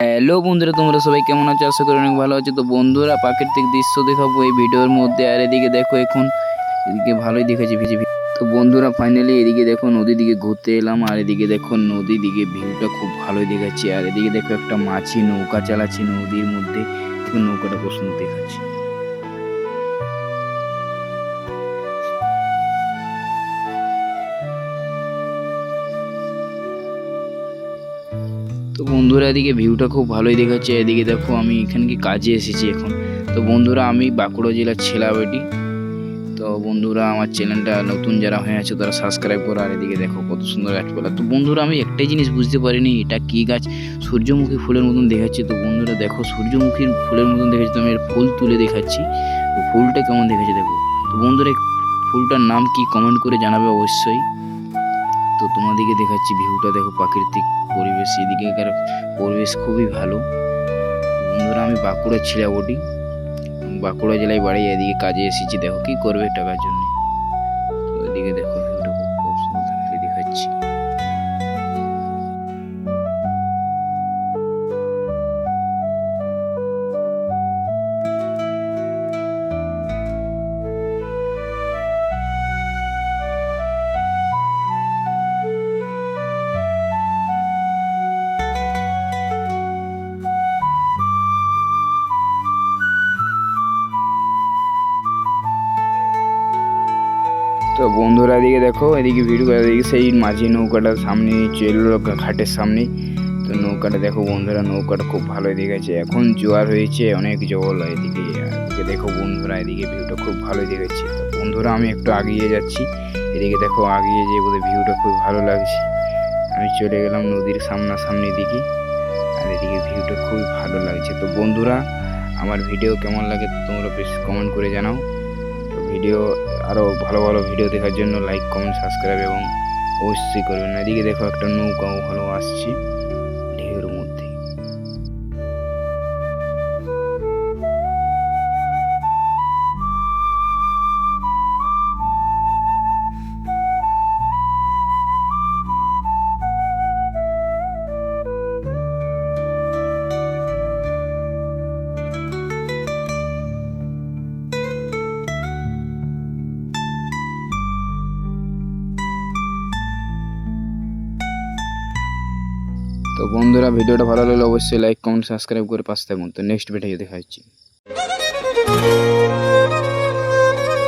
Hello বন্ধুরা, তোমরা সবাই কেমন আছো? আশা করি অনেক ভালো আছো। তো বন্ধুরা, প্রাকৃতিক দৃশ্য দেখাবো এই ভিডিওর মধ্যে। আর এদিকে দেখো এখন, এদিকে ভালোই দেখেছি ভিজে তো বন্ধুরা ফাইনালি এদিকে দেখো নদীর দিকে ঘুরতে এলাম। আর এদিকে দেখো নদীর দিকে ভিউটা খুব ভালোই দেখাচ্ছি। আর এদিকে দেখো একটা মাছি নৌকা চালাচ্ছে নদীর মধ্যে। নৌকাটা সুন্দর দেখাচ্ছে। তো বন্ধুরা এদিকে ভিউটা খুব ভালোই দেখাচ্ছে। এদিকে দেখো আমি এখানকে কাজে এসেছি এখন। তো বন্ধুরা আমি বাঁকুড়া জেলার ছেলাবেটি। তো বন্ধুরা আমার চ্যানেলটা নতুন যারা হয়ে আছে তারা সাবস্ক্রাইব করো আর এদিকে দেখো কত সুন্দর গাছপালা। তো বন্ধুরা আমি একটাই জিনিস বুঝতে পারিনি, এটা কি গাছ? সূর্যমুখী ফুলের মতন দেখাচ্ছে। তো বন্ধুরা দেখো সূর্যমুখীর ফুলের মতন দেখাচ্ছে। তো আমি এর ফুল তুলে দেখাচ্ছি। তো ফুলটা কেমন দেখাচ্ছে দেখো। তো বন্ধুরা ফুলটার নাম কি কমেন্ট করে জানাবে অবশ্যই। তো তোমাদেরকে দেখাচ্ছি ভিউটা দেখো প্রাকৃতিক পরিবেশ এদিকেকার পরিবেশ খুবই ভালো। বন্ধুরা, আমি বাঁকুড়ার ছিলাবটি। বাঁকুড়া জেলায় বাড়ি, এদিকে কাজে এসেছি। দেখো কি করবে টাকার জন্য। তো বন্ধুরা এদিকে দেখো, এদিকে ভিডিও এদিকে সেই মাঝি নৌকাটার সামনে চলল ঘাটের সামনে। তো নৌকাটা দেখো বন্ধুরা, নৌকাটা খুব ভালো দেখেছে এখন জোয়ার হয়েছে, অনেক জল এদিকে। এদিকে দেখো বন্ধুরা, এদিকে ভিউটা খুব ভালো দেখেছে তো বন্ধুরা, আমি একটু আগিয়ে যাচ্ছি। এদিকে দেখো আগিয়ে যে বোধহয় ভিউটা খুব ভালো লাগছে। আমি চলে গেলাম নদীর সামনাসামনি দিকে। আর এদিকে ভিউটা খুবই ভালো লাগছে। তো বন্ধুরা, আমার ভিডিও কেমন লাগে তোমরা বেশ কমেন্ট করে জানাও। তো ভিডিও আরও ভালো ভালো ভিডিও দেখার জন্য লাইক কমেন্ট সাবস্ক্রাইব এবং অবশ্যই করবেন। এদিকে দেখো একটা নৌকাও ভালো আসছে। তো বন্ধুরা, ভিডিওটা ভালো লাগলে অবশ্যই লাইক কমেন্ট সাবস্ক্রাইব করে পাশে থাকুন। তো নেক্সট ভিডিও দেখা হচ্ছে।